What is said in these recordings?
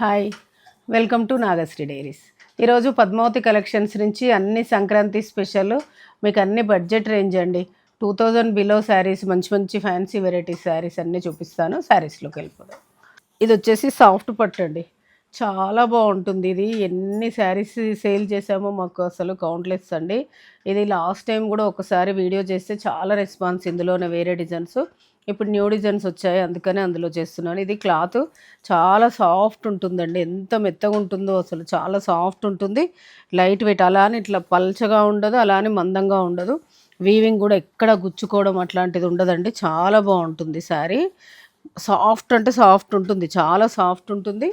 Hi. Welcome to Nagashri diaries. ఈరోజు Padmavati collections నుంచి అన్ని సంక్రాంతి స్పెషల్ మీకు అన్ని బడ్జెట్ రేంజ్ అండి. టూ థౌజండ్ బిలో శారీస్ మంచి మంచి ఫ్యాన్సీ వెరైటీస్ శారీస్ అన్నీ చూపిస్తాను. శారీస్లోకి వెళ్ళిపోదాం. ఇది వచ్చేసి సాఫ్ట్ పట్టు అండి. చాలా బాగుంటుంది. ఇది ఎన్ని శారీస్ సేల్ చేసామో మాకు అసలు కౌంట్లెస్ అండి. ఇది లాస్ట్ టైం కూడా ఒకసారి వీడియో చేస్తే చాలా రెస్పాన్స్ ఇందులోనే వేరే డిజైన్స్. ఇప్పుడు న్యూ డిజైన్స్ వచ్చాయి అందుకనే అందులో చేస్తున్నాను. ఇది క్లాత్ చాలా సాఫ్ట్ ఉంటుందండి. ఎంత మెత్తగా ఉంటుందో అసలు చాలా సాఫ్ట్ ఉంటుంది. లైట్ వెయిట్ అలానే ఇట్లా పల్చగా ఉండదు అలానే మందంగా ఉండదు. వీవింగ్ కూడా ఎక్కడ గుచ్చుకోవడం అట్లాంటిది ఉండదండి. చాలా బాగుంటుంది శారీ. సాఫ్ట్ అంటే సాఫ్ట్ ఉంటుంది. చాలా సాఫ్ట్ ఉంటుంది.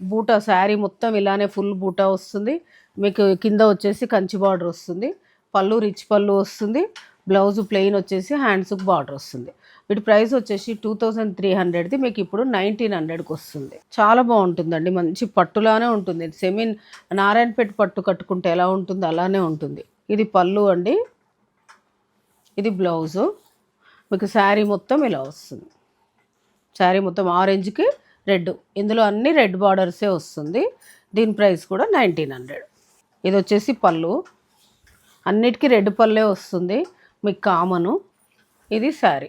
బూటా శారీ మొత్తం ఇలానే ఫుల్ బూటా వస్తుంది. మీకు కింద వచ్చేసి కంచి బార్డర్ వస్తుంది. పళ్ళు రిచ్ పళ్ళు వస్తుంది. బ్లౌజ్ ప్లెయిన్ వచ్చేసి హ్యాండ్స్కి బార్డర్ వస్తుంది. వీటి ప్రైస్ వచ్చేసి టూ థౌజండ్ త్రీ హండ్రెడ్ది మీకు ఇప్పుడు నైన్టీన్ హండ్రెడ్కి వస్తుంది. చాలా బాగుంటుందండి మంచి పట్టులానే ఉంటుంది. సెమీన్ నారాయణపేట పట్టు కట్టుకుంటే ఎలా ఉంటుంది అలానే ఉంటుంది. ఇది పళ్ళు అండి ఇది బ్లౌజు. మీకు శారీ మొత్తం ఇలా వస్తుంది. శారీ మొత్తం ఆరెంజ్కి రెడ్ ఇందులో అన్ని రెడ్ బార్డర్సే వస్తుంది. దీని ప్రైస్ కూడా నైన్టీన్ హండ్రెడ్. ఇది వచ్చేసి పళ్ళు. అన్నిటికీ రెడ్ పళ్ళే వస్తుంది మీకు కామను. ఇది శారీ.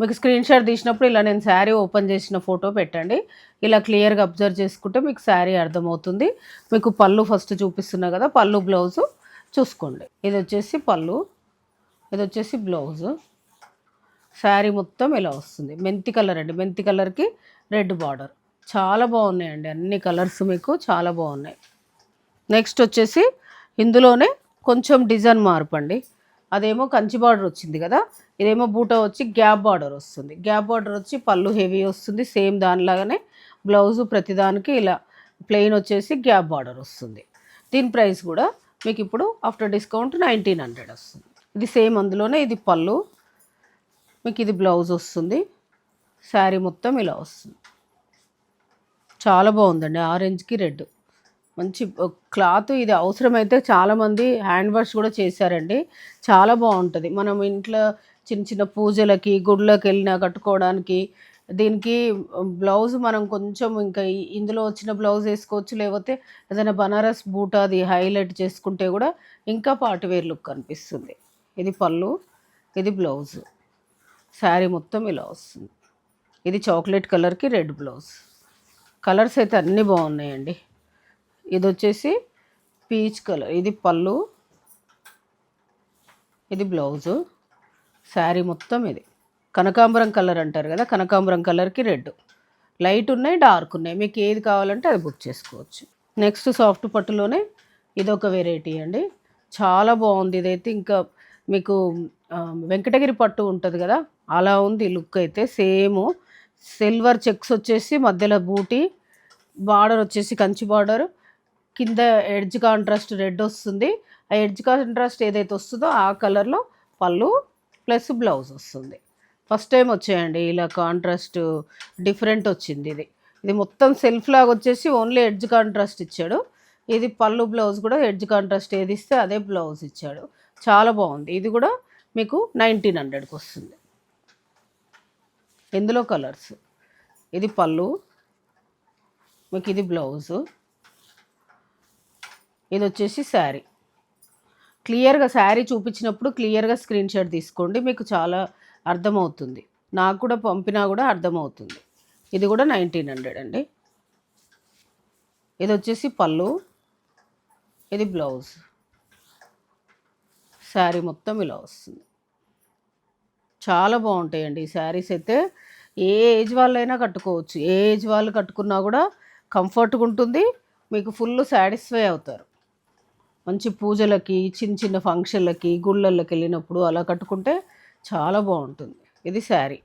మీకు స్క్రీన్ షాట్ తీసినప్పుడు ఇలా నేను శారీ ఓపెన్ చేసిన ఫోటో పెట్టండి. ఇలా క్లియర్గా అబ్జర్వ్ చేసుకుంటే మీకు శారీ అర్థమవుతుంది. మీకు పళ్ళు ఫస్ట్ చూపిస్తున్నా కదా పళ్ళు బ్లౌజు చూసుకోండి. ఇది వచ్చేసి పళ్ళు ఇది వచ్చేసి బ్లౌజు శారీ మొత్తం ఇలా వస్తుంది. మెంతి కలర్ అండి. మెంతి కలర్కి రెడ్ బార్డర్ చాలా బాగున్నాయండి. అన్ని కలర్స్ మీకు చాలా బాగున్నాయి. నెక్స్ట్ వచ్చేసి ఇందులోనే కొంచెం డిజైన్ మార్పండి అదేమో కంచి బార్డర్ వచ్చింది కదా ఇదేమో బూట వచ్చి గ్యాప్ బార్డర్ వస్తుంది. గ్యాప్ బార్డర్ వచ్చి పళ్ళు హెవీ వస్తుంది. సేమ్ దానిలాగానే బ్లౌజు ప్రతిదానికి ఇలా ప్లెయిన్ వచ్చేసి గ్యాప్ బార్డర్ వస్తుంది. దీని ప్రైస్ కూడా మీకు ఇప్పుడు ఆఫ్టర్ డిస్కౌంట్ నైన్టీన్ హండ్రెడ్ వస్తుంది. ఇది సేమ్ అందులోనే ఇది పళ్ళు మీకు ఇది బ్లౌజ్ వస్తుంది. శారీ మొత్తం ఇలా వస్తుంది. చాలా బాగుందండి. ఆరెంజ్కి రెడ్. మంచి క్లాత్ ఇది అవసరమైతే చాలామంది హ్యాండ్ వాష్ కూడా చేశారండి. చాలా బాగుంటుంది. మనం ఇంట్లో చిన్న చిన్న పూజలకి గుళ్ళకి వెళ్ళినా కట్టుకోవడానికి. దీనికి బ్లౌజ్ మనం కొంచెం ఇంకా ఇందులో వచ్చిన బ్లౌజ్ వేసుకోవచ్చు. లేకపోతే ఏదైనా బనారస్ బూట్ అది హైలైట్ చేసుకుంటే కూడా ఇంకా పార్టీవేర్ లుక్ కనిపిస్తుంది ఇది పళ్ళు ఇది బ్లౌజ్. శారీ మొత్తం ఇలా వస్తుంది. ఇది చాక్లెట్ కలర్కి రెడ్ బ్లౌజ్. కలర్స్ అయితే అన్నీ బాగున్నాయండి. ఇది వచ్చేసి పీచ్ కలర్ ఇది పళ్ళు ఇది బ్లౌజు. శారీ మొత్తం ఇది. కనకాంబరం కలర్ అంటారు కదా కనకాంబరం కలర్కి రెడ్. లైట్ ఉన్నాయి డార్క్ ఉన్నాయి. మీకు ఏది కావాలంటే అది బుక్ చేసుకోవచ్చు. నెక్స్ట్ సాఫ్ట్ పట్టులోనే ఇది ఒక వెరైటీ అండి. చాలా బాగుంది ఇదైతే. ఇంకా మీకు వెంకటగిరి పట్టు ఉంటుంది కదా అలా ఉంది లుక్ అయితే సేమ్. సిల్వర్ చెక్స్ వచ్చేసి మధ్యలో బూటీ బార్డర్ వచ్చేసి కంచి బార్డర్. కింద ఎడ్జ్ కాంట్రాస్ట్ రెడ్ వస్తుంది. ఆ ఎడ్జ్ కాంట్రాస్ట్ ఏదైతే వస్తుందో ఆ కలర్లో పళ్ళు ప్లస్ బ్లౌజ్ వస్తుంది. ఫస్ట్ టైం వచ్చాయండి ఇలా కాంట్రాస్ట్ డిఫరెంట్ వచ్చింది ఇది. ఇది మొత్తం సెల్ఫ్ లాగా వచ్చేసి ఓన్లీ ఎడ్జ్ కాంట్రాస్ట్ ఇచ్చాడు. ఇది పళ్ళు బ్లౌజ్ కూడా ఎడ్జ్ కాంట్రాస్ట్ ఏది ఇస్తే అదే బ్లౌజ్ ఇచ్చాడు. చాలా బాగుంది. ఇది కూడా మీకు నైన్టీన్ హండ్రెడ్కి వస్తుంది. ఇందులో కలర్స్. ఇది పళ్ళు. మీకు ఇది బ్లౌజు. ఇది వచ్చేసి శారీ. క్లియర్గా శారీ చూపించినప్పుడు క్లియర్గా స్క్రీన్ షాట్ తీసుకోండి మీకు చాలా అర్థమవుతుంది. నాకు కూడా పంపినా కూడా అర్థమవుతుంది. ఇది కూడా నైన్టీన్ హండ్రెడ్ అండి. ఇది వచ్చేసి పళ్ళు ఇది బ్లౌజ్. శారీ మొత్తం ఇలా వస్తుంది. చాలా బాగుంటాయండి ఈ శారీస్ అయితే. ఏ ఏజ్ వాళ్ళైనా కట్టుకోవచ్చు. ఏ ఏజ్ వాళ్ళు కట్టుకున్నా కూడా కంఫర్ట్గా ఉంటుంది. మీకు ఫుల్ సాటిస్ఫై అవుతారు. మంచి పూజలకి చిన్న చిన్న ఫంక్షన్లకి గుళ్ళల్లోకి వెళ్ళినప్పుడు అలా కట్టుకుంటే చాలా బాగుంటుంది. ఇది శారీ.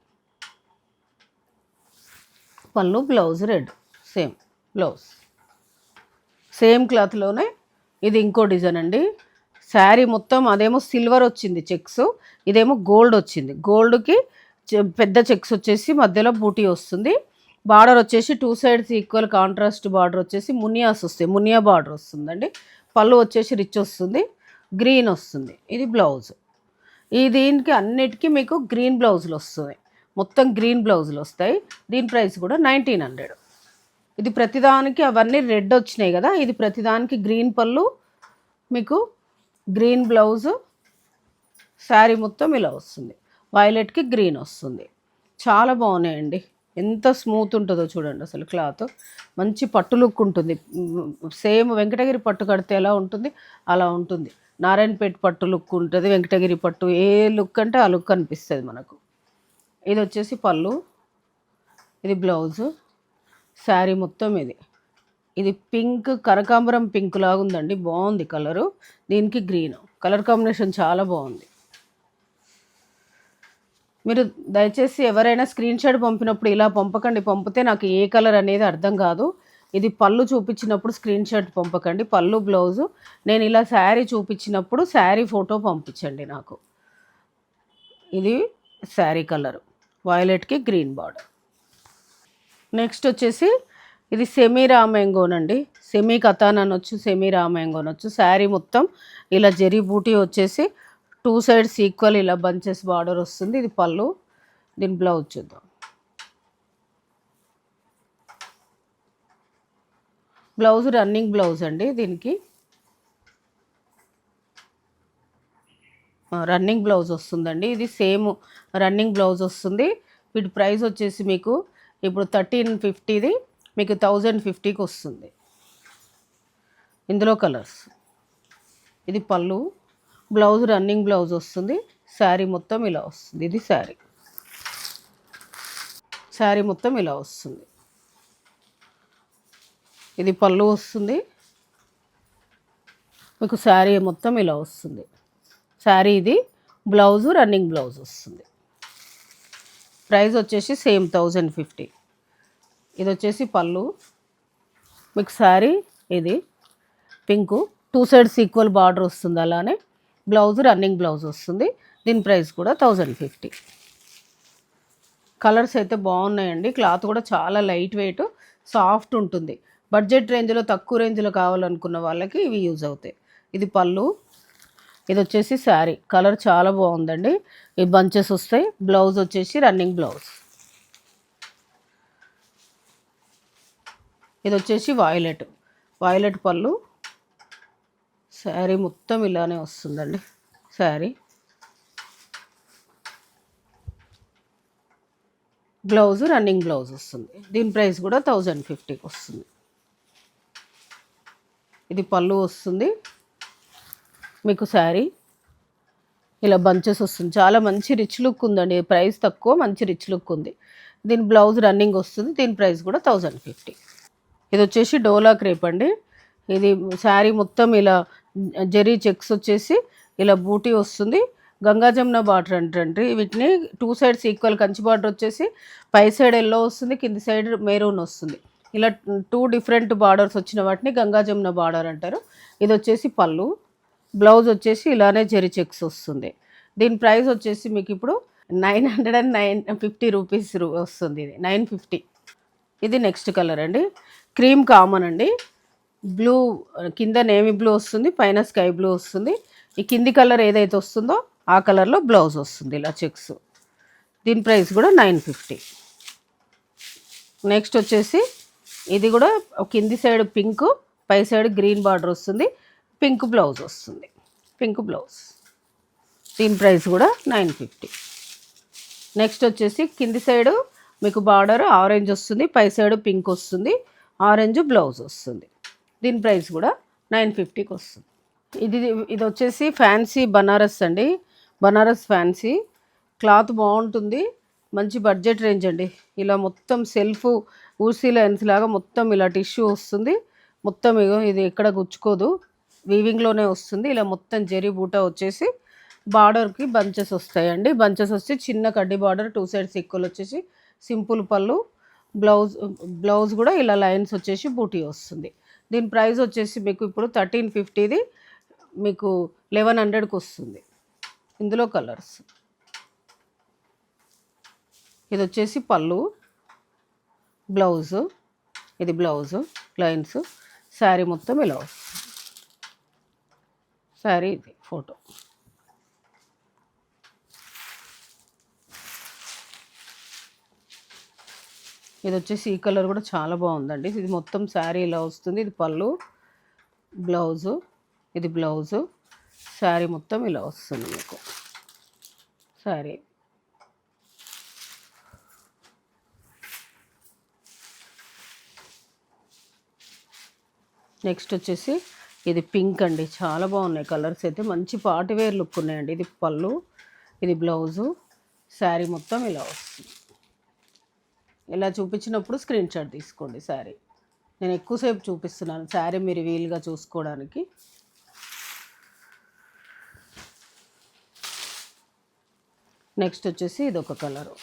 పళ్ళు blouse red. Same blouse. Same క్లాత్లోనే ఇది ఇంకో డిజైన్ అండి. శారీ మొత్తం అదేమో సిల్వర్ వచ్చింది చెక్స్ ఇదేమో గోల్డ్ వచ్చింది. గోల్డ్కి పెద్ద చెక్స్ వచ్చేసి మధ్యలో బూటీ వస్తుంది. బార్డర్ వచ్చేసి two sides equal contrast border వచ్చేసి మునియాస్ వస్తాయి. మునియా బార్డర్ వస్తుందండి. పళ్ళు వచ్చేసి రిచ్ వస్తుంది గ్రీన్ వస్తుంది. ఇది బ్లౌజ్ ఈ దీనికి అన్నిటికీ మీకు గ్రీన్ బ్లౌజులు వస్తుంది మొత్తం గ్రీన్ బ్లౌజులు వస్తాయి. దీని ప్రైస్ కూడా నైన్టీన్ హండ్రెడ్ ఇది ప్రతిదానికి అవన్నీ రెడ్ వచ్చినాయి కదా ఇది ప్రతిదానికి గ్రీన్ పళ్ళు మీకు గ్రీన్ బ్లౌజు శారీ మొత్తం ఇలా వస్తుంది. వైలెట్కి గ్రీన్ వస్తుంది. చాలా బాగున్నాయండి. ఎంత స్మూత్ ఉంటుందో చూడండి అసలు క్లాత్. మంచి పట్టు లుక్ ఉంటుంది. సేమ్ వెంకటగిరి పట్టు కడితే ఎలా ఉంటుంది? అలా ఉంటుంది. నారాయణపేట పట్టు లుక్ ఉంటుంది వెంకటగిరి పట్టు. ఏ లుక్ అంటే ఆ లుక్ అనిపిస్తుంది మనకు. ఇది వచ్చేసి పళ్ళు. ఇది బ్లౌజు. శారీ మొత్తం ఇది. ఇది పింక్ కనకాంబరం పింక్ లాగా ఉందండి బాగుంది కలరు. దీనికి గ్రీన్. కలర్ కాంబినేషన్ చాలా బాగుంది. మీరు దయచేసి ఎవరైనా స్క్రీన్ షాట్ పంపినప్పుడు ఇలా పంపకండి. పంపితే నాకు ఏ కలర్ అనేది అర్థం కాదు. ఇది పళ్ళు చూపించినప్పుడు స్క్రీన్ షాట్ పంపకండి. పళ్ళు బ్లౌజు. నేను ఇలా శారీ చూపించినప్పుడు శారీ ఫోటో పంపించండి నాకు. ఇది శారీ కలర్. వైలెట్కి గ్రీన్ బార్డర్ నెక్స్ట్ వచ్చేసి ఇది సెమీ రామ్యాంగోనండి సెమీ కథాన్ అనొచ్చు సెమీ రామ్యాంగో అనొచ్చు శారీ మొత్తం ఇలా జరీ బూటీ వచ్చేసి టూ సైడ్స్ ఈక్వల్ ఇలా బంచెస్ బార్డర్ వస్తుంది. ఇది పళ్ళు. దీని బ్లౌజ్ చూద్దాం. బ్లౌజ్ రన్నింగ్ బ్లౌజ్ అండి దీనికి. రన్నింగ్ బ్లౌజ్ వస్తుందండి. ఇది సేమ్ రన్నింగ్ బ్లౌజ్ వస్తుంది. వీటి ప్రైస్ వచ్చేసి మీకు ఇప్పుడు థర్టీన్ ఫిఫ్టీది మీకు థౌజండ్ ఫిఫ్టీకి వస్తుంది. ఇందులో కలర్స్. ఇది పళ్ళు. బ్లౌజ్ రన్నింగ్ బ్లౌజ్ వస్తుంది. శారీ మొత్తం ఇలా వస్తుంది. ఇది శారీ. శారీ మొత్తం ఇలా వస్తుంది. ఇది పళ్ళు వస్తుంది. మీకు శారీ మొత్తం ఇలా వస్తుంది. శారీ ఇది బ్లౌజు రన్నింగ్ బ్లౌజ్ వస్తుంది. ప్రైస్ వచ్చేసి సేమ్ థౌజండ్ ఫిఫ్టీ. ఇది వచ్చేసి పళ్ళు. మీకు శారీ ఇది pink. Two sides equal border వస్తుంది అలానే. బ్లౌజ్ రన్నింగ్ బ్లౌజ్ వస్తుంది. దీని ప్రైస్ కూడా థౌజండ్ ఫిఫ్టీ. కలర్స్ అయితే బాగున్నాయండి. క్లాత్ కూడా చాలా లైట్ వెయిట్ సాఫ్ట్ ఉంటుంది. బడ్జెట్ రేంజ్లో తక్కువ రేంజ్లో కావాలనుకున్న వాళ్ళకి ఇవి యూజ్ అవుతాయి. ఇది పళ్ళు ఇది వచ్చేసి శారీ. కలర్ చాలా బాగుందండి. ఈ బంచెస్ వస్తాయి. బ్లౌజ్ వచ్చేసి రన్నింగ్ బ్లౌజ్. ఇది వచ్చేసి వాయిలెట్ వాయిలెట్ పళ్ళు శారీ మొత్తం ఇలానే వస్తుందండి. శారీ. బ్లౌజ్ రన్నింగ్ బ్లౌజ్ వస్తుంది. దీని ప్రైస్ కూడా థౌజండ్ ఫిఫ్టీకి వస్తుంది. ఇది పళ్ళు వస్తుంది. మీకు శారీ. ఇలా బంచెస్ వస్తుంది. చాలా మంచి రిచ్ లుక్ ఉందండి. ప్రైస్ తక్కువ మంచి రిచ్ లుక్ ఉంది. దీని బ్లౌజ్ రన్నింగ్ వస్తుంది. దీని ప్రైస్ కూడా థౌజండ్ ఫిఫ్టీ. ఇది వచ్చేసి డోలా క్రేప్ అండి. ఇది శారీ మొత్తం ఇలా జరీ చెక్స్ వచ్చేసి ఇలా బూటీ వస్తుంది. గంగా జమున బార్డర్ అంటే వీటిని two sides equal Kanchi border వచ్చేసి పై సైడ్ ఎల్లో వస్తుంది కింది సైడ్ మెరూన్ వస్తుంది. ఇలా టూ డిఫరెంట్ బార్డర్స్ వచ్చిన వాటిని గంగా జమున బార్డర్ అంటారు. ఇది వచ్చేసి పళ్ళు. బ్లౌజ్ వచ్చేసి ఇలానే జెరీ చెక్స్ వస్తుంది. దీని ప్రైస్ వచ్చేసి మీకు ఇప్పుడు nine hundred and nine fifty rupees వస్తుంది ఇది. Nine fifty. ఇది నెక్స్ట్ కలర్ అండి. క్రీమ్ కామన్ అండి. బ్లూ కింద నేవీ బ్లూ వస్తుంది పైన స్కై బ్లూ వస్తుంది. ఈ కింది కలర్ ఏదైతే వస్తుందో ఆ కలర్లో బ్లౌజ్ వస్తుంది ఇలా చెక్స్. దీని ప్రైస్ కూడా నైన్ ఫిఫ్టీ. నెక్స్ట్ వచ్చేసి ఇది కూడా కింది సైడ్ పింక్ పై సైడ్ గ్రీన్ బార్డర్ వస్తుంది పింక్ బ్లౌజ్ వస్తుంది. Pink blouse. దీని ప్రైస్ కూడా నైన్ ఫిఫ్టీ. నెక్స్ట్ వచ్చేసి కింది సైడు మీకు బార్డర్ ఆరెంజ్ వస్తుంది పై సైడ్ పింక్ వస్తుంది ఆరెంజ్ బ్లౌజ్ వస్తుంది. దీని ప్రైస్ కూడా నైన్ ఫిఫ్టీకి వస్తుంది. ఇది ఇది వచ్చేసి ఫ్యాన్సీ బనారస్ అండి. బనారస్ ఫ్యాన్సీ. క్లాత్ బాగుంటుంది. మంచి బడ్జెట్ రేంజ్ అండి. ఇలా మొత్తం సెల్ఫ్ ఊసీ లైన్స్ లాగా మొత్తం ఇలా టిష్యూ వస్తుంది. మొత్తం ఇది ఎక్కడ గుచ్చుకోదు. వీవింగ్లోనే వస్తుంది. ఇలా మొత్తం జరీ బూట వచ్చేసి బార్డర్కి బంచెస్ వస్తాయండి. బంచెస్ వచ్చి చిన్న కడ్డీ బార్డర్ టూ సైడ్స్ ఈక్వల్ వచ్చేసి సింపుల్ పళ్ళు బ్లౌజ్ బ్లౌజ్ కూడా ఇలా లైన్స్ వచ్చేసి బూటీ వస్తుంది. దీని ప్రైస్ వచ్చేసి మీకు ఇప్పుడు థర్టీన్ ఫిఫ్టీది మీకు లెవెన్ హండ్రెడ్కి వస్తుంది. ఇందులో కలర్స్. ఇది వచ్చేసి పళ్ళు బ్లౌజు ఇది బ్లౌజు లైన్స్ శారీ మొత్తం ఇలా వస్తుంది. శారీ ఇది ఫోటో. ఇది వచ్చేసి ఈ కలర్ కూడా చాలా బాగుందండి. ఇది మొత్తం శారీ ఇలా వస్తుంది. ఇది పళ్ళు బ్లౌజు ఇది బ్లౌజు. శారీ మొత్తం ఇలా వస్తుంది మీకు. శారీ. నెక్స్ట్ వచ్చేసి ఇది పింక్ అండి. చాలా బాగున్నాయి కలర్స్ అయితే. మంచి పార్టీ వేర్ లుక్ ఉన్నాయండి. ఇది పళ్ళు ఇది బ్లౌజు. శారీ మొత్తం ఇలా వస్తుంది. ఇలా చూపించినప్పుడు స్క్రీన్ షాట్ తీసుకోండి శారీ నేను ఎక్కువసేపు చూపిస్తున్నాను. శారీ మీరు వీలుగా చూసుకోవడానికి. నెక్స్ట్ వచ్చేసి ఇది ఒక కలరు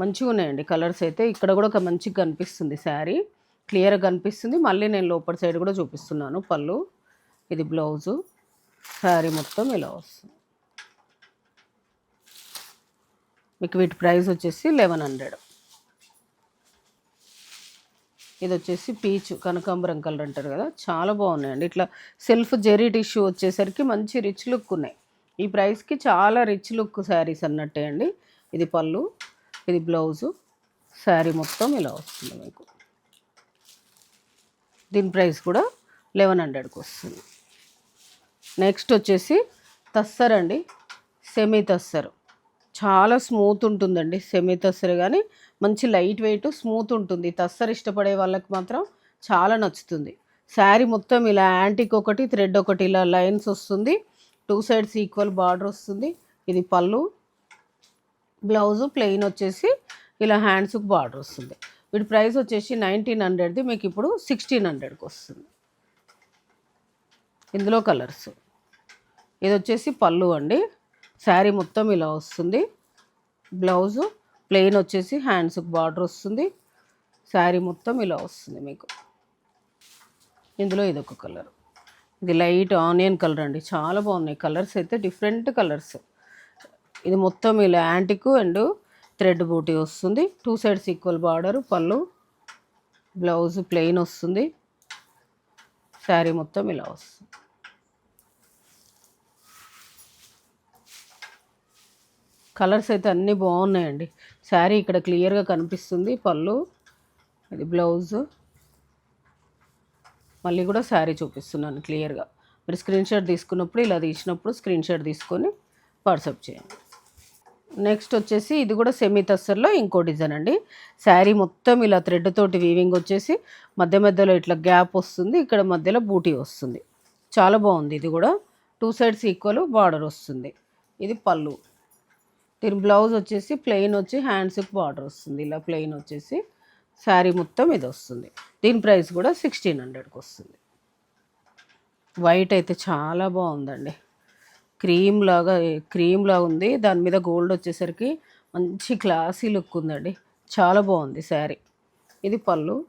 మంచిగా ఉన్నాయండి కలర్స్ అయితే. ఇక్కడ కూడా ఒక మంచిగా కనిపిస్తుంది శారీ క్లియర్గా కనిపిస్తుంది. మళ్ళీ నేను లోపల సైడ్ కూడా చూపిస్తున్నాను పళ్ళు. ఇది బ్లౌజు శారీ మొత్తం ఇలా వస్తుంది. మీకు వీటి ప్రైస్ వచ్చేసి లెవెన్ హండ్రెడ్. ఇది వచ్చేసి పీచ్ కనకాంబరం కలర్ అంటారు కదా చాలా బాగున్నాయండి. ఇట్లా సెల్ఫ్ జెరీ టిష్యూ వచ్చేసరికి మంచి రిచ్ లుక్ ఉన్నాయి. ఈ ప్రైస్కి చాలా రిచ్ లుక్ శారీస్ అన్నట్టే అండి. ఇది పళ్ళు ఇది బ్లౌజు శారీ మొత్తం ఇలా వస్తుంది మీకు. దీని ప్రైస్ కూడా లెవెన్ హండ్రెడ్కి వస్తుంది. నెక్స్ట్ వచ్చేసి తస్సర్ అండి సెమీ తస్సర్. చాలా స్మూత్ ఉంటుందండి సెమీ తస్సరి కానీ మంచి లైట్ వెయిట్ స్మూత్ ఉంటుంది. తస్సర్ ఇష్టపడే వాళ్ళకి మాత్రం చాలా నచ్చుతుంది. శారీ మొత్తం ఇలా యాంటిక్ ఒకటి థ్రెడ్ ఒకటి ఇలా లైన్స్ వస్తుంది. టూ సైడ్స్ ఈక్వల్ బార్డర్ వస్తుంది. ఇది పళ్ళు బ్లౌజు ప్లెయిన్ వచ్చేసి ఇలా హ్యాండ్స్కి బార్డర్ వస్తుంది. వీటి ప్రైస్ వచ్చేసి నైన్టీన్ హండ్రెడ్ది. మీకు ఇప్పుడు సిక్స్టీన్ హండ్రెడ్కి వస్తుంది. ఇందులో కలర్స్. ఇది వచ్చేసి పళ్ళు అండి. శారీ మొత్తం ఇలా వస్తుంది. బ్లౌజు ప్లెయిన్ వచ్చేసి హ్యాండ్స్కి బార్డర్ వస్తుంది. శారీ మొత్తం ఇలా వస్తుంది మీకు. ఇందులో ఇది ఒక కలర్. ఇది లైట్ ఆనియన్ కలర్ అండి. చాలా బాగున్నాయి. కలర్స్ అయితే డిఫరెంట్ కలర్స్. ఇది మొత్తం ఇలా యాంటిక్ అండ్ థ్రెడ్ బూటీ వస్తుంది. టూ సైడ్స్ ఈక్వల్ బార్డర్ పళ్ళు బ్లౌజ్ ప్లెయిన్ వస్తుంది. శారీ మొత్తం ఇలా వస్తుంది. కలర్స్ అయితే అన్నీ బాగున్నాయండి. శారీ ఇక్కడ క్లియర్గా కనిపిస్తుంది. పళ్ళు ఇది బ్లౌజ్. మళ్ళీ కూడా శారీ చూపిస్తున్నాను క్లియర్గా. మీరు స్క్రీన్ షాట్ తీసుకున్నప్పుడు ఇలా తీసినప్పుడు స్క్రీన్ షాట్ తీసుకొని వాట్సాప్ చేయండి. నెక్స్ట్ వచ్చేసి ఇది కూడా సెమీ తస్సర్లో ఇంకో డిజైన్ అండి. శారీ మొత్తం ఇలా థ్రెడ్ తోటి వీవింగ్ వచ్చేసి మధ్య మధ్యలో ఇట్లా గ్యాప్ వస్తుంది ఇక్కడ మధ్యలో బూటీ వస్తుంది. చాలా బాగుంది ఇది కూడా. టూ సైడ్స్ ఈక్వల్ బార్డర్ వస్తుంది. ఇది పళ్ళు. దీని బ్లౌజ్ వచ్చేసి ప్లెయిన్ వచ్చి హ్యాండ్స్కి బార్డర్ వస్తుంది. ఇలా ప్లెయిన్ వచ్చేసి శారీ మొత్తం ఇది వస్తుంది. దీని ప్రైస్ కూడా సిక్స్టీన్ హండ్రెడ్కి వస్తుంది. వైట్ అయితే చాలా బాగుందండి. క్రీమ్ లాగా క్రీమ్ లాగా ఉంది. దాని మీద గోల్డ్ వచ్చేసరికి మంచి క్లాసీ లుక్ ఉందండి. చాలా బాగుంది శారీ. ఇది పళ్ళు.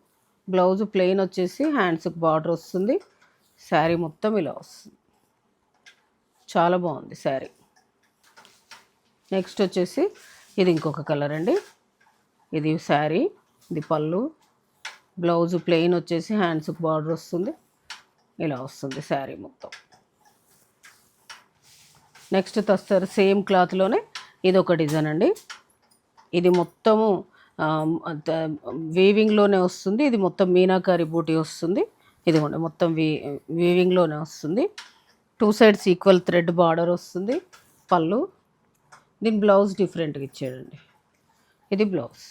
బ్లౌజ్ ప్లెయిన్ వచ్చేసి హ్యాండ్స్కి బార్డర్ వస్తుంది. శారీ మొత్తం ఇలా వస్తుంది. చాలా బాగుంది శారీ. నెక్స్ట్ వచ్చేసి ఇది ఇంకొక కలర్ అండి. ఇది శారీ ఇది పళ్ళు. బ్లౌజ్ ప్లెయిన్ వచ్చేసి హ్యాండ్స్కి బార్డర్ వస్తుంది. ఇలా వస్తుంది శారీ మొత్తం. నెక్స్ట్ తస్తారు సేమ్ క్లాత్లోనే ఇది ఒక డిజైన్ అండి. ఇది మొత్తము వీవింగ్లోనే వస్తుంది. ఇది మొత్తం మీనాకారి బూటీ వస్తుంది. ఇదిగోండి మొత్తం వీ వీవింగ్లోనే వస్తుంది. Two sides equal thread border వస్తుంది. పళ్ళు దీని బ్లౌజ్ డిఫరెంట్గా ఇచ్చాడండి. ఇది బ్లౌజ్.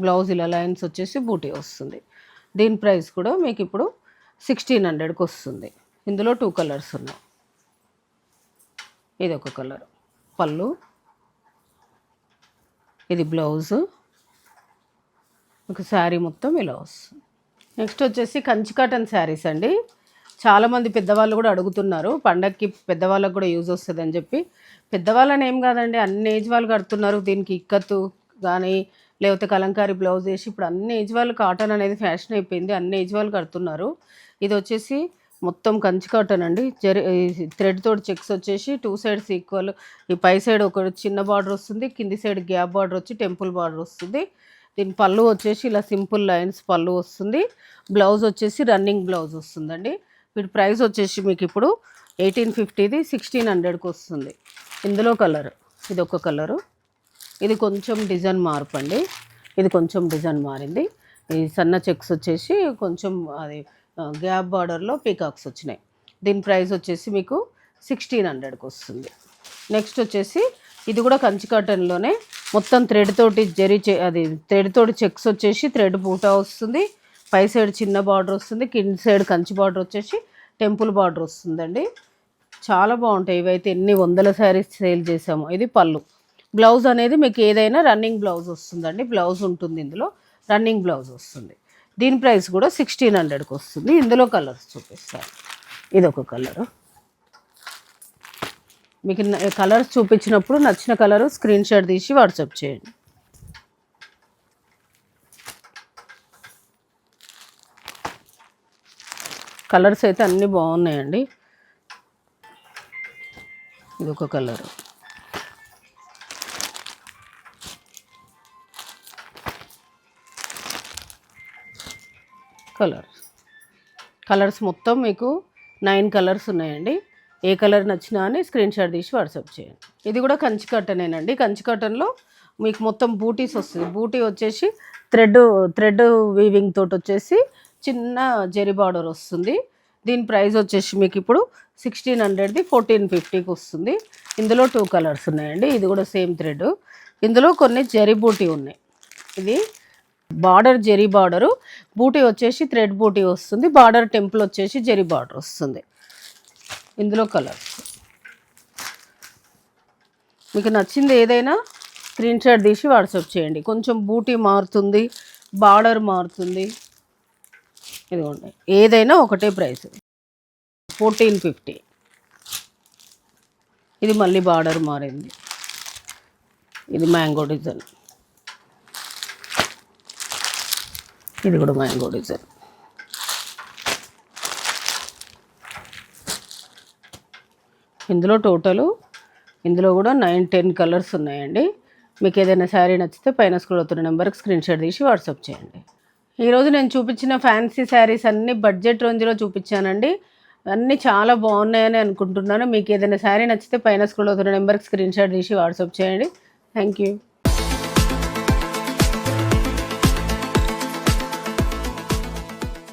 బ్లౌజ్ ఇలా లైన్స్ వచ్చేసి బూటీ వస్తుంది. దీని ప్రైస్ కూడా మీకు ఇప్పుడు సిక్స్టీన్ హండ్రెడ్కి వస్తుంది. ఇందులో టూ కలర్స్ ఉన్నాయి. ఇది ఒక కలర్. పళ్ళు. ఇది బ్లౌజు. ఒక శారీ మొత్తం ఇలా వస్తుంది. నెక్స్ట్ వచ్చేసి కంచి కాటన్ శారీస్ అండి. చాలామంది పెద్దవాళ్ళు కూడా అడుగుతున్నారు పండగకి పెద్దవాళ్ళకి కూడా యూజ్ వస్తుంది అని చెప్పి. పెద్దవాళ్ళని ఏం కాదండి అన్ని ఏజ్ వాళ్ళు కడుతున్నారు దీనికి ఇక్కత్తు కానీ లేకపోతే కలంకారీ బ్లౌజ్ వేసి ఇప్పుడు అన్ని ఏజ్ వాళ్ళు కాటన్ అనేది ఫ్యాషన్ అయిపోయింది అన్ని ఏజ్ వాళ్ళు కడుతున్నారు. ఇది వచ్చేసి మొత్తం కంచి కాటన్ అండి. జరి థ్రెడ్ తోటి చెక్స్ వచ్చేసి టూ సైడ్స్ ఈక్వల్ ఈ పై సైడ్ ఒక చిన్న బార్డర్ వస్తుంది కింది సైడ్ గ్యాప్ బార్డర్ వచ్చి టెంపుల్ బార్డర్ వస్తుంది. దీని పళ్ళు వచ్చేసి ఇలా సింపుల్ లైన్స్ పళ్ళు వస్తుంది. బ్లౌజ్ వచ్చేసి రన్నింగ్ బ్లౌజ్ వస్తుందండి. వీటి ప్రైస్ వచ్చేసి మీకు ఇప్పుడు ఎయిటీన్ ఫిఫ్టీది సిక్స్టీన్ హండ్రెడ్కి వస్తుంది. ఇందులో కలర్ ఇది ఒక కలరు. ఇది కొంచెం డిజైన్ మార్పు అండి ఇది కొంచెం డిజైన్ మారింది. ఈ సన్న చెక్స్ వచ్చేసి కొంచెం అది గ్యాప్ బార్డర్లో పీకాక్స్ వచ్చినాయి. దీని ప్రైస్ వచ్చేసి మీకు సిక్స్టీన్ హండ్రెడ్కి వస్తుంది. నెక్స్ట్ వచ్చేసి ఇది కూడా కంచి కాటన్లోనే మొత్తం థ్రెడ్ తోటి జరి చే అది థ్రెడ్ తోటి చెక్స్ వచ్చేసి థ్రెడ్ బూటా వస్తుంది. పై సైడ్ చిన్న బార్డర్ వస్తుంది కింద సైడ్ కంచి బార్డర్ వచ్చేసి టెంపుల్ బార్డర్ వస్తుందండి. చాలా బాగుంటాయి. ఇవైతే ఎన్ని వందల శారీస్ సేల్ చేసాము ఇది పళ్ళు. బ్లౌజ్ అనేది మీకు ఏదైనా రన్నింగ్ బ్లౌజ్ వస్తుందండి. బ్లౌజ్ ఉంటుంది ఇందులో. రన్నింగ్ బ్లౌజ్ వస్తుంది. దీని ప్రైస్ కూడా సిక్స్టీన్ హండ్రెడ్కి వస్తుంది. ఇందులో కలర్స్ చూపిస్తాను. ఇది ఒక కలరు. మీకు కలర్స్ చూపించినప్పుడు నచ్చిన కలరు స్క్రీన్ షాట్ తీసి వాట్సాప్ చేయండి. కలర్స్ అయితే అన్నీ బాగున్నాయండి. ఇది ఒక కలర్. కలర్స్ కలర్స్ మొత్తం మీకు నైన్ కలర్స్ ఉన్నాయండి. ఏ కలర్ నచ్చినా అని స్క్రీన్ షాట్ తీసి వాట్సాప్ చేయండి. ఇది కూడా కంచి కట్టనేనండి కంచి కట్టన్లో మీకు మొత్తం బూటీస్ వస్తుంది. బూటీ వచ్చేసి థ్రెడ్ థ్రెడ్ వీవింగ్ తోటి వచ్చేసి చిన్న జెరీ బార్డర్ వస్తుంది. దీని ప్రైస్ వచ్చేసి మీకు ఇప్పుడు సిక్స్టీన్ హండ్రెడ్ది ఫోర్టీన్ ఫిఫ్టీకి వస్తుంది. ఇందులో టూ కలర్స్ ఉన్నాయండి. ఇది కూడా సేమ్ థ్రెడ్ ఇందులో కొన్ని జరీ బూటీ ఉన్నాయి. ఇది బార్డర్ జెరీ బార్డరు. బూటీ వచ్చేసి థ్రెడ్ బూటీ వస్తుంది. బార్డర్ టెంపుల్ వచ్చేసి జెరీ బార్డర్ వస్తుంది. ఇందులో కలర్స్ మీకు నచ్చింది ఏదైనా స్క్రీన్ షాట్ తీసి వాట్సాప్ చేయండి. కొంచెం బూటీ మారుతుంది బార్డర్ మారుతుంది. ఇదిగోండి. ఏదైనా ఒకటే ప్రైస్. Fourteen fifty. ఇది మళ్ళీ బార్డర్ మారింది. ఇది మ్యాంగో డిజైన్. ఇది కూడా మ్యాంగో డిజైన్. ఇందులో టోటలు ఇందులో కూడా నైన్ టెన్ కలర్స్ ఉన్నాయండి. మీకు ఏదైనా శారీ నచ్చితే పైన స్కూల్ అవుతున్న నెంబర్కి స్క్రీన్ షాట్ తీసి వాట్సాప్ చేయండి. ఈరోజు నేను చూపించిన ఫ్యాన్సీ శారీస్ అన్నీ బడ్జెట్ రేంజ్లో చూపించానండి. అన్నీ చాలా బాగున్నాయని అనుకుంటున్నాను. మీకు ఏదైనా శారీ నచ్చితే పైన స్క్రోల్ అవుతున్న నెంబర్కి స్క్రీన్ షాట్ తీసి వాట్సాప్ చేయండి. Thank you